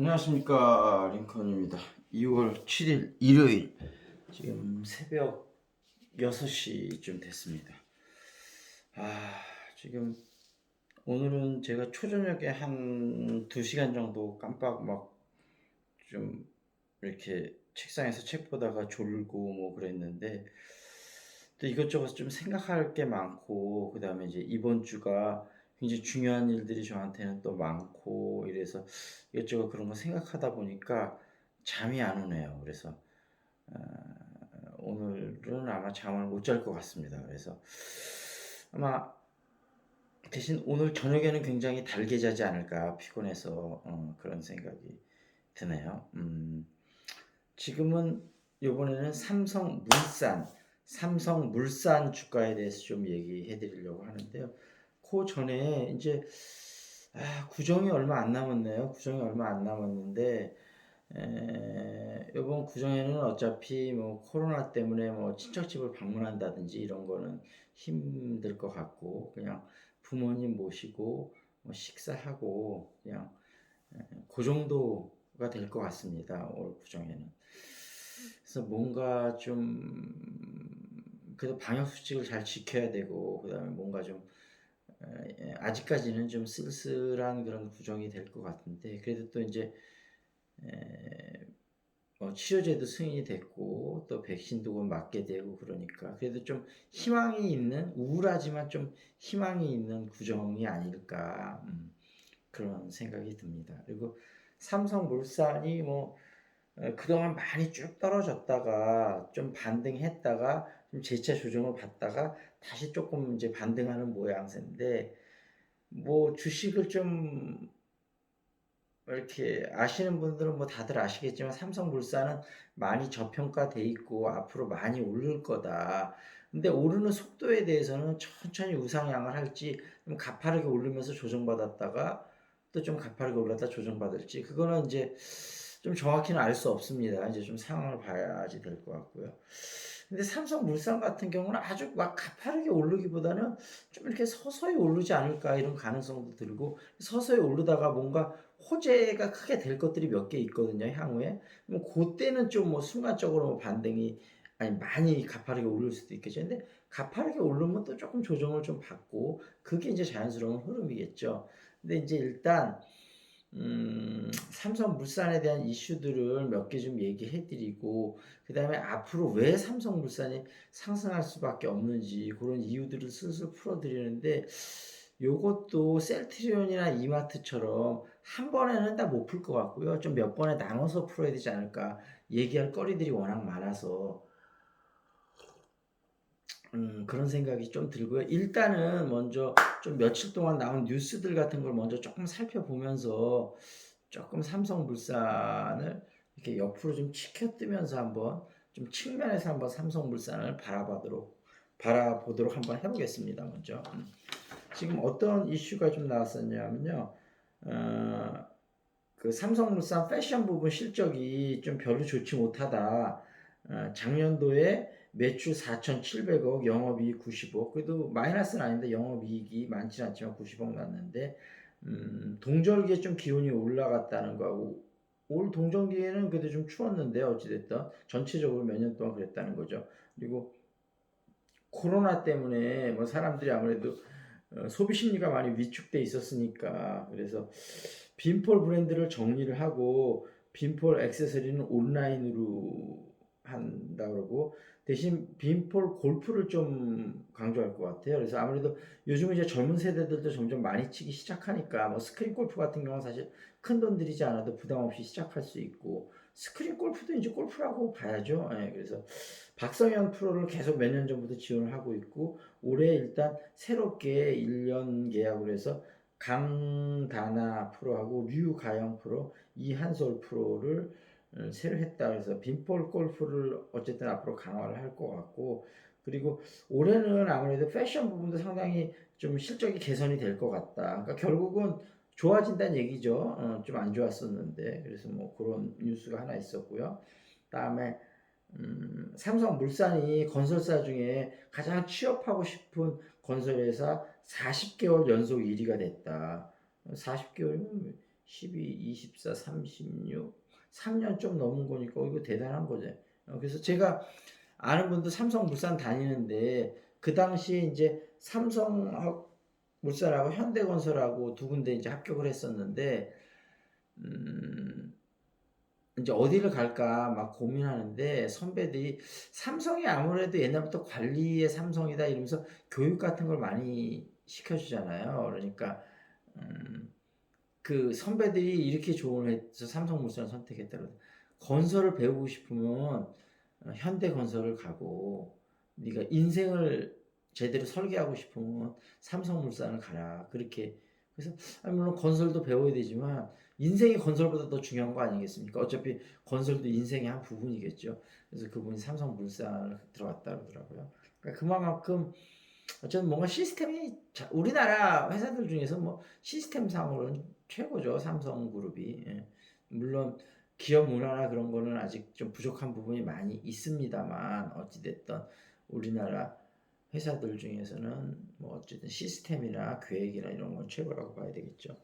안녕하십니까 링컨입니다. 2월 7일 일요일 지금 새벽 6시쯤 됐습니다. 아 지금 오늘은 제가 초저녁에 한 2시간 정도 깜빡 막 좀 이렇게 책상에서 책 보다가 졸고 뭐 그랬는데 또 이것저것 좀 생각할 게 많고 그 다음에 이제 이번 주가 굉장히 중요한 일들이 저한테는 또 많고 이래서 이것저것 그런 거 생각하다 보니까 잠이 안 오네요. 그래서 어, 오늘은 아마 잠을 못 잘 것 같습니다. 그래서 아마 대신 오늘 저녁에는 굉장히 달게 자지 않을까 피곤해서 어, 그런 생각이 드네요. 음, 지금은 이번에는 삼성 물산, 삼성 물산 주가에 대해서 좀 얘기해 드리려고 하는데요. 그 전에 이제 아, 구정이 얼마 안 남았네요. 구정이 얼마 안 남았는데 에, 이번 구정에는 어차피 뭐 코로나 때문에 뭐 친척집을 방문한다든지 이런 거는 힘들 것 같고 그냥 부모님 모시고 뭐 식사하고 그냥 에, 그 정도가 될 것 같습니다. 올 구정에는. 그래서 뭔가 좀 그래도 방역 수칙을 잘 지켜야 되고 그다음에 뭔가 좀 에, 아직까지는 좀 쓸쓸한 그런 구정이 될 것 같은데 그래도 또 이제 에, 뭐 치료제도 승인이 됐고 또 백신도 곧 맞게 되고 그러니까 그래도 좀 희망이 있는 우울하지만 좀 희망이 있는 구정이 아닐까 음, 그런 생각이 듭니다. 그리고 삼성물산이 뭐 어, 그동안 많이 쭉 떨어졌다가 좀 반등했다가 좀 재차 조정을 받다가 다시 조금 이제 반등하는 모양새인데 뭐 주식을 좀 이렇게 아시는 분들은 뭐 다들 아시겠지만 삼성물산은 많이 저평가돼 있고 앞으로 많이 오를 거다. 근데 오르는 속도에 대해서는 천천히 우상향을 할지 좀 가파르게 오르면서 조정받았다가 또 좀 가파르게 올랐다 조정받을지 그거는 이제 좀 정확히는 알 수 없습니다. 이제 좀 상황을 봐야지 될 것 같고요. 근데 삼성 물산 같은 경우는 아주 막 가파르게 오르기보다는 좀 이렇게 서서히 오르지 않을까 이런 가능성도 들고 서서히 오르다가 뭔가 호재가 크게 될 것들이 몇 개 있거든요 향후에. 뭐 그때는 좀 뭐 순간적으로 뭐 반등이 아니 많이 가파르게 오를 수도 있겠죠. 근데 가파르게 오르면 또 조금 조정을 좀 받고 그게 이제 자연스러운 흐름이겠죠. 근데 이제 일단 음, 삼성물산에 대한 이슈들을 몇 개 좀 얘기해 드리고 그 다음에 앞으로 왜 삼성물산이 상승할 수밖에 없는지 그런 이유들을 슬슬 풀어 드리는데 요것도 셀트리온이나 이마트처럼 한 번에는 다 못 풀 것 같고요. 좀 몇 번에 나눠서 풀어야 되지 않을까 얘기할 거리들이 워낙 많아서 음, 그런 생각이 좀 들고요. 일단은 먼저 좀 며칠 동안 나온 뉴스들 같은 걸 먼저 조금 살펴보면서 조금 삼성물산을 이렇게 옆으로 좀 치켜뜨면서 한번 좀 측면에서 한번 삼성물산을 바라보도록 바라보도록 한번 해보겠습니다. 먼저 음. 지금 어떤 이슈가 좀 나왔었냐면요. 어, 그 삼성물산 패션 부분 실적이 좀 별로 좋지 못하다. 어, 작년도에 매출 4,700억, 영업이익 90억. 그래도 마이너스는 아닌데 영업이익이 많지 않지만 90억 났는데 음, 동절기에 좀 기온이 올라갔다는 거하고 올 동절기에는 그래도 좀 추웠는데 어찌됐든 전체적으로 몇 년 동안 그랬다는 거죠. 그리고 코로나 때문에 뭐 사람들이 아무래도 어, 소비 심리가 많이 위축돼 있었으니까 그래서 빈폴 브랜드를 정리를 하고 빈폴 액세서리는 온라인으로 한다 그러고 대신 빈폴 골프를 좀 강조할 것 같아요. 그래서 아무래도 요즘 이제 젊은 세대들도 점점 많이 치기 시작하니까 뭐 스크린 골프 같은 경우는 사실 큰 돈 들이지 않아도 부담 없이 시작할 수 있고 스크린 골프도 이제 골프라고 봐야죠. 예, 그래서 박성현 프로를 계속 몇 년 전부터 지원을 하고 있고 올해 일단 새롭게 1년 계약을 해서 강다나 프로하고 류가영 프로, 이한솔 프로를 어, 새로 했다 그래서 빈볼 골프를 어쨌든 앞으로 강화를 할 것 같고 그리고 올해는 아무래도 패션 부분도 상당히 좀 실적이 개선이 될 것 같다. 그러니까 결국은 좋아진다는 얘기죠. 어, 좀안 좋았었는데 그래서 뭐 그런 뉴스가 하나 있었고요. 다음에 음, 삼성 물산이 건설사 중에 가장 취업하고 싶은 건설회사 40개월 연속 1위가 됐다. 40개월이면 12, 24, 36, 3년 좀 넘은 거니까 이거 대단한 거죠. 어, 그래서 제가 아는 분도 삼성물산 다니는데 그 당시에 이제 삼성물산하고 현대건설하고 두 군데 이제 합격을 했었는데 음, 이제 어디를 갈까 막 고민하는데 선배들이 삼성이 아무래도 옛날부터 관리의 삼성이다 이러면서 교육 같은 걸 많이 시켜주잖아요. 그러니까 음, 그 선배들이 이렇게 조언을 해서 삼성물산을 선택했다고 건설을 배우고 싶으면 어, 현대건설을 가고 네가 인생을 제대로 설계하고 싶으면 삼성물산을 가라 그렇게 그래서 아니, 물론 건설도 배워야 되지만 인생이 건설보다 더 중요한 거 아니겠습니까? 어차피 건설도 인생의 한 부분이겠죠. 그래서 그분이 삼성물산을 들어갔다 그러더라고요. 그러니까 그만큼 어쨌든 뭔가 시스템이 자- 우리나라 회사들 중에서 뭐 시스템상으로는 최고죠 삼성그룹이 예. 물론 기업 문화나 그런 거는 아직 좀 부족한 부분이 많이 있습니다만 어찌됐든 우리나라 회사들 중에서는 뭐 어쨌든 시스템이나 계획이나 이런 건 최고라고 봐야 되겠죠.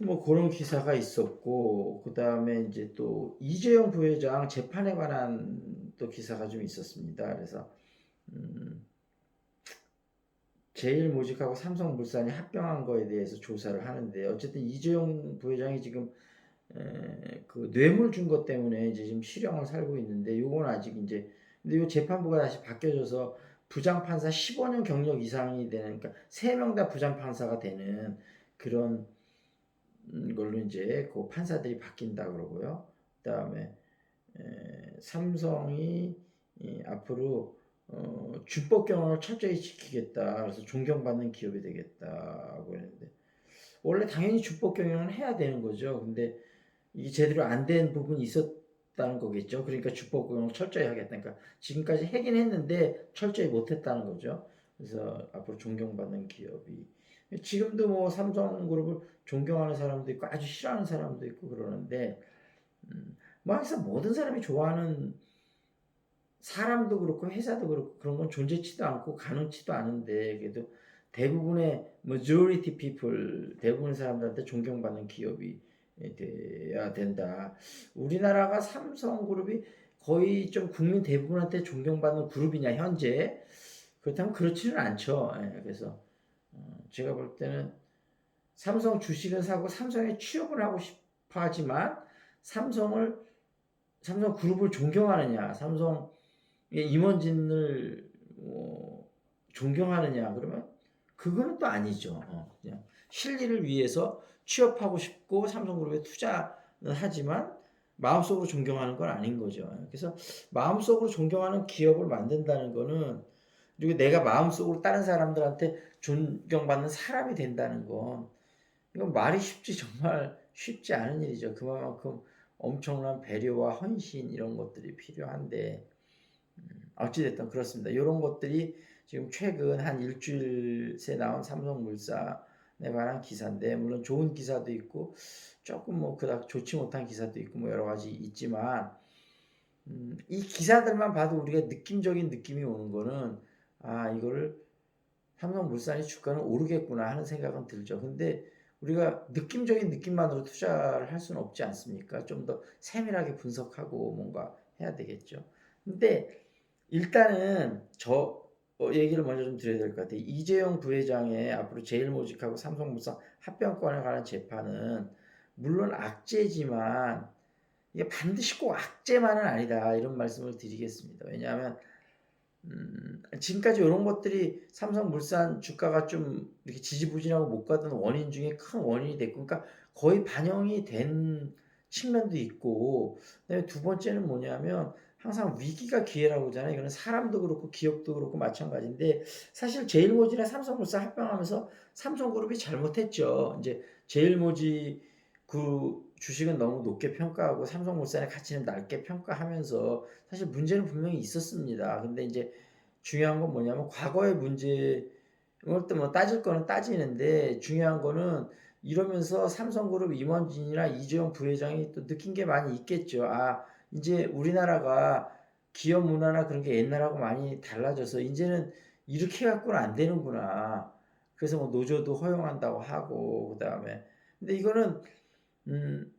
뭐 그런 기사가 있었고 그 다음에 이제 또 이재용 부회장 재판에 관한 또 기사가 좀 있었습니다. 그래서 음, 제일모직하고 삼성물산이 합병한 거에 대해서 조사를 하는데 어쨌든 이재용 부회장이 지금 에, 그 뇌물 준 것 때문에 이제 지금 실형을 살고 있는데 요건 아직 이제 근데 요 재판부가 다시 바뀌어져서 부장 판사 15년 경력 이상이 되는 그러니까 세 명 다 부장 판사가 되는 그런 음, 걸로 이제 그 판사들이 바뀐다 그러고요. 그다음에 에, 삼성이 이, 앞으로 어, 준법 경영을 철저히 지키겠다. 그래서 존경받는 기업이 되겠다고 했는데 원래 당연히 준법 경영을 해야 되는 거죠. 근데 이게 제대로 안 된 부분이 있었다는 거겠죠. 그러니까 준법 경영을 철저히 하겠다. 그러니까 지금까지 하긴 했는데 철저히 못했다는 거죠. 그래서 앞으로 존경받는 기업이 지금도 뭐 삼성그룹을 존경하는 사람도 있고 아주 싫어하는 사람도 있고 그러는데 음, 뭐 항상 모든 사람이 좋아하는 사람도 그렇고 회사도 그렇고 그런 건 존재치도 않고 가능치도 않은데 그래도 대부분의 majority people 대부분의 사람들한테 존경받는 기업이 돼야 된다. 우리나라가 삼성그룹이 거의 좀 국민 대부분한테 존경받는 그룹이냐 현재 그렇다면 그렇지는 않죠. 예, 그래서 어, 제가 볼 때는 삼성 주식을 사고 삼성에 취업을 하고 싶어 하지만 삼성을 삼성 그룹을 존경하느냐, 삼성 임원진을 뭐 존경하느냐 그러면 그거는 또 아니죠. 어, 그냥 실리를 위해서 취업하고 싶고 삼성그룹에 투자는 하지만 마음속으로 존경하는 건 아닌 거죠. 그래서 마음속으로 존경하는 기업을 만든다는 거는 그리고 내가 마음속으로 다른 사람들한테 존경받는 사람이 된다는 건 이건 말이 쉽지 정말 쉽지 않은 일이죠. 그만큼 엄청난 배려와 헌신 이런 것들이 필요한데 음, 어찌됐든 그렇습니다. 이런 것들이 지금 최근 한 일주일 새 나온 삼성물산에 관한 기사인데 물론 좋은 기사도 있고 조금 뭐 그닥 좋지 못한 기사도 있고 뭐 여러 가지 있지만 음, 이 기사들만 봐도 우리가 느낌적인 느낌이 오는 거는 아 이거를 삼성물산이 주가는 오르겠구나 하는 생각은 들죠. 근데 우리가 느낌적인 느낌만으로 투자를 할 수는 없지 않습니까? 좀 더 세밀하게 분석하고 뭔가 해야 되겠죠. 근데 일단은 저 어, 얘기를 먼저 좀 드려야 될 것 같아요. 이재용 부회장의 앞으로 제일모직하고 삼성물산 합병권에 관한 재판은 물론 악재지만 이게 반드시 꼭 악재만은 아니다 이런 말씀을 드리겠습니다. 왜냐하면 음, 지금까지 이런 것들이 삼성물산 주가가 좀 이렇게 지지부진하고 못 가던 원인 중에 큰 원인이 됐고, 그러니까 거의 반영이 된 측면도 있고, 그다음에 두 번째는 뭐냐면 항상 위기가 기회라고 하잖아요. 이거는 사람도 그렇고 기업도 그렇고 마찬가지인데 사실 제일모직이나 삼성물산 합병하면서 삼성그룹이 잘못했죠. 이제 제일모직 그 주식은 너무 높게 평가하고 삼성물산의 가치는 낮게 평가하면서 사실 문제는 분명히 있었습니다. 근데 이제 중요한 건 뭐냐면 과거의 문제 이걸 또뭐 따질 거는 따지는데 중요한 거는 이러면서 삼성그룹 임원진이나 이재용 부회장이 또 느낀 게 많이 있겠죠. 아 이제 우리나라가 기업 문화나 그런 게 옛날하고 많이 달라져서 이제는 이렇게 갖고는 안 되는구나. 그래서 뭐 노조도 허용한다고 하고 그다음에 근데 이거는 음,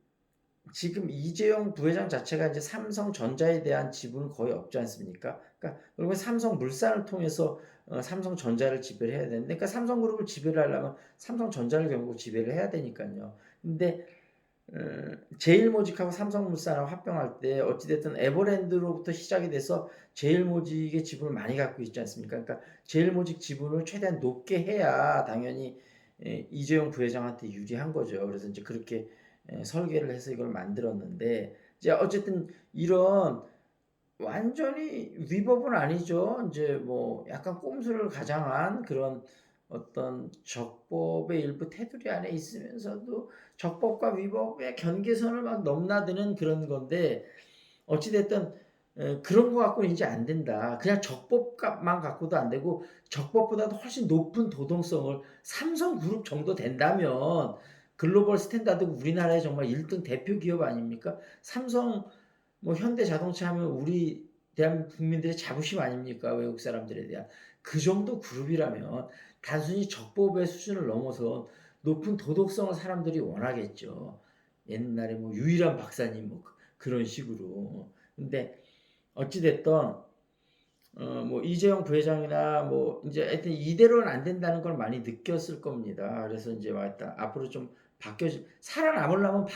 지금 이재용 부회장 자체가 이제 삼성전자에 대한 지분은 거의 없지 않습니까? 그러니까 그러면 삼성물산을 통해서 어, 삼성전자를 지배를 해야 되는데, 그러니까 삼성그룹을 지배를 하려면 삼성전자를 결국 지배를 해야 되니까요. 근데 어, 제일모직하고 삼성물산하고 합병할 때 어찌됐든 에버랜드로부터 시작이 돼서 제일모직의 지분을 많이 갖고 있지 않습니까? 그러니까 제일모직 지분을 최대한 높게 해야 당연히 에, 이재용 부회장한테 유리한 거죠. 그래서 이제 그렇게 에, 설계를 해서 이걸 만들었는데 이제 어쨌든 이런 완전히 위법은 아니죠. 이제 뭐 약간 꼼수를 가장한 그런 어떤 적법의 일부 테두리 안에 있으면서도 적법과 위법의 경계선을 막 넘나드는 그런 건데 어찌됐든 에, 그런 거 갖고는 이제 안 된다. 그냥 적법만 갖고도 안 되고 적법보다도 훨씬 높은 도동성을 삼성그룹 정도 된다면 글로벌 스탠다드 우리나라의 정말 1등 대표 기업 아닙니까? 삼성 뭐 현대자동차 하면 우리 대한민국 국민들의 자부심 아닙니까? 외국 사람들에 대한 그 정도 그룹이라면 단순히 적법의 수준을 넘어서 높은 도덕성을 사람들이 원하겠죠. 옛날에 뭐 유일한 박사님 뭐 그- 그런 식으로. 근데 어찌 됐던 어 뭐 이재용 부회장이나 뭐 이제 하여튼 이대로는 안 된다는 걸 많이 느꼈을 겁니다. 그래서 이제 왔다 앞으로 좀 바뀌어 살아남으려면 바,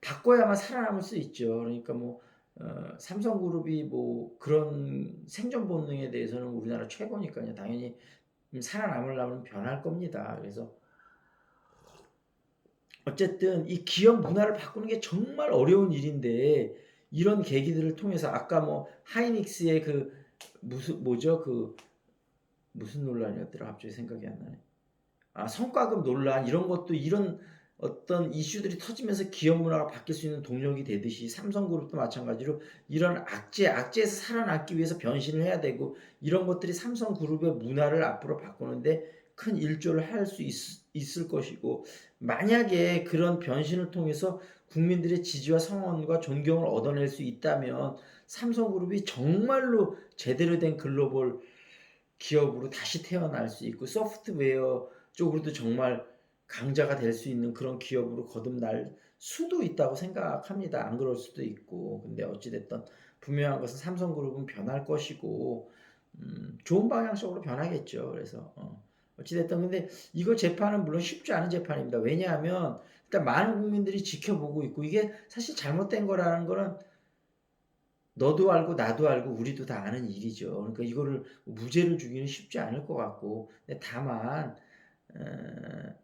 바꿔야만 살아남을 수 있죠. 그러니까 뭐 어, 삼성그룹이 뭐 그런 생존 본능에 대해서는 우리나라 최고니까요. 당연히 음, 살아남으려면 변할 겁니다. 그래서 어쨌든 이 기업 문화를 바꾸는 게 정말 어려운 일인데 이런 계기들을 통해서 아까 뭐 하이닉스의 그 무슨 뭐죠 그 무슨 논란이었더라 갑자기 생각이 안 나네. 아 성과급 논란 이런 것도 이런 어떤 이슈들이 터지면서 기업 문화가 바뀔 수 있는 동력이 되듯이 삼성그룹도 마찬가지로 이런 악재 악재에서 살아남기 위해서 변신을 해야 되고 이런 것들이 삼성그룹의 문화를 앞으로 바꾸는데 큰 일조를 할 수 있을 것이고 만약에 그런 변신을 통해서 국민들의 지지와 성원과 존경을 얻어낼 수 있다면 삼성그룹이 정말로 제대로 된 글로벌 기업으로 다시 태어날 수 있고 소프트웨어 쪽으로도 정말 강자가 될 수 있는 그런 기업으로 거듭날 수도 있다고 생각합니다. 안 그럴 수도 있고. 근데 어찌됐든 분명한 것은 삼성그룹은 변할 것이고, 음, 좋은 방향성으로 변하겠죠. 그래서, 어, 어찌됐든 근데 이거 재판은 물론 쉽지 않은 재판입니다. 왜냐하면 일단 많은 국민들이 지켜보고 있고, 이게 사실 잘못된 거라는 거는 너도 알고 나도 알고 우리도 다 아는 일이죠. 그러니까 이거를 무죄를 주기는 쉽지 않을 것 같고, 다만, 어,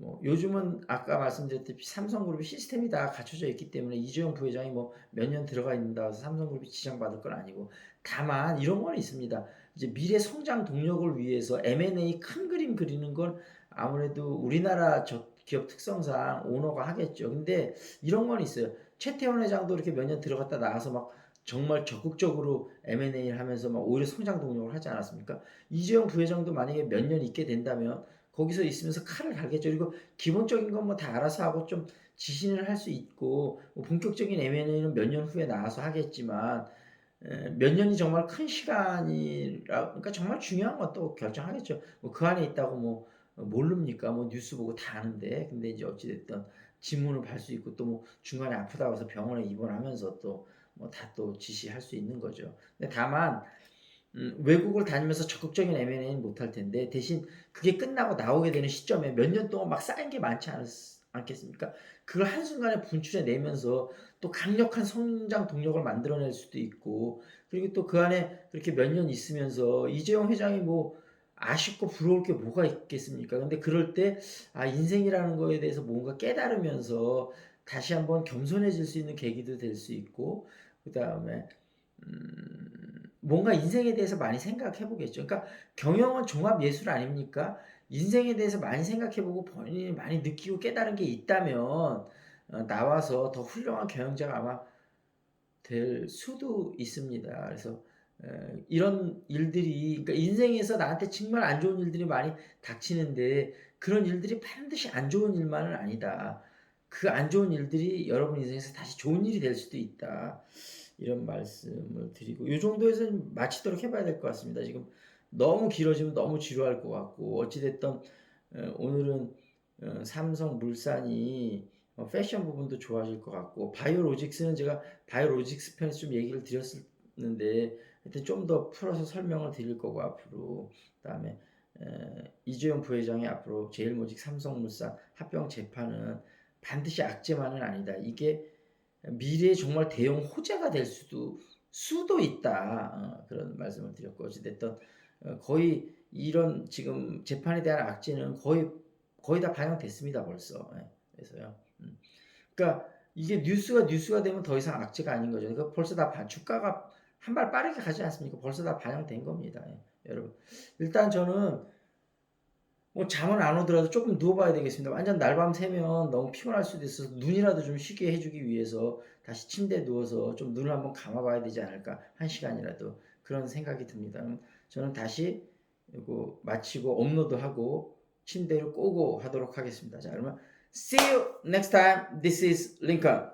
뭐 요즘은 아까 말씀드렸듯이 삼성그룹이 시스템이 다 갖춰져 있기 때문에 이재용 부회장이 뭐 몇 년 들어가 있는다 해서 삼성그룹이 지장받을 건 아니고 다만 이런 건 있습니다. 이제 미래 성장 동력을 위해서 M&A 큰 그림 그리는 건 아무래도 우리나라 저 기업 특성상 오너가 하겠죠. 근데 이런 건 있어요. 최태원 회장도 이렇게 몇 년 들어갔다 나와서 막 정말 적극적으로 M&A를 하면서 막 오히려 성장 동력을 하지 않았습니까? 이재용 부회장도 만약에 몇 년 있게 된다면 거기서 있으면서 칼을 갈겠죠. 그리고 기본적인 건 뭐 다 알아서 하고 좀 지신을 할 수 있고 뭐 본격적인 M&A는 몇 년 후에 나와서 하겠지만 에, 몇 년이 정말 큰 시간이라 그러니까 정말 중요한 것도 결정하겠죠. 뭐 그 안에 있다고 뭐 모릅니까? 뭐 뉴스 보고 다 아는데 근데 이제 어찌 됐든 지문을 발 수 있고 또 뭐 중간에 아프다고 해서 병원에 입원하면서 또 뭐 다 또 지시할 수 있는 거죠. 근데 다만 음, 외국을 다니면서 적극적인 M&A는 못할 텐데 대신 그게 끝나고 나오게 되는 시점에 몇 년 동안 막 쌓인 게 많지 않, 않겠습니까? 그걸 한순간에 분출해 내면서 또 강력한 성장 동력을 만들어낼 수도 있고 그리고 또 그 안에 그렇게 몇 년 있으면서 이재용 회장이 뭐 아쉽고 부러울 게 뭐가 있겠습니까? 근데 그럴 때 아, 인생이라는 거에 대해서 뭔가 깨달으면서 다시 한번 겸손해질 수 있는 계기도 될 수 있고 그 다음에 음, 뭔가 인생에 대해서 많이 생각해 보겠죠. 그러니까 경영은 종합 예술 아닙니까? 인생에 대해서 많이 생각해 보고 본인이 많이 느끼고 깨달은 게 있다면 어, 나와서 더 훌륭한 경영자가 아마 될 수도 있습니다. 그래서 에, 이런 일들이 그러니까 인생에서 나한테 정말 안 좋은 일들이 많이 닥치는데 그런 일들이 반드시 안 좋은 일만은 아니다. 그 안 좋은 일들이 여러분 인생에서 다시 좋은 일이 될 수도 있다. 이런 말씀을 드리고 이 정도에서 마치도록 해봐야 될 것 같습니다. 지금 너무 길어지면 너무 지루할 것 같고 어찌됐든 에, 오늘은 어, 삼성 물산이 어, 패션 부분도 좋아질 것 같고 바이오로직스는 제가 바이오로직스 편에서 좀 얘기를 드렸었는데 하여튼 좀 더 풀어서 설명을 드릴 거고 앞으로 그다음에 에, 이재용 부회장이 앞으로 제일모직 삼성물산 합병 재판은 반드시 악재만은 아니다. 이게 미래에 정말 대형 호재가 될 수도 수도 있다. 어, 그런 말씀을 드렸고 어찌됐든 어, 거의 이런 지금 재판에 대한 악재는 거의 거의 다 반영됐습니다 벌써. 예, 그래서요. 음. 그러니까 이게 뉴스가 뉴스가 되면 더 이상 악재가 아닌 거죠. 그러니까 벌써 다 반- 주가가 한 발 빠르게 가지 않습니까? 벌써 다 반영된 겁니다. 예, 여러분. 일단 저는 뭐 잠은 안 오더라도 조금 누워봐야 되겠습니다. 완전 날밤 새면 너무 피곤할 수도 있어서 눈이라도 좀 쉬게 해주기 위해서 다시 침대에 누워서 좀 눈을 한번 감아봐야 되지 않을까 한 시간이라도 그런 생각이 듭니다. 그럼 저는 다시 이거 마치고 업로드 하고 침대를 꼬고 하도록 하겠습니다. 자 그러면 see you next time. This is Lincoln.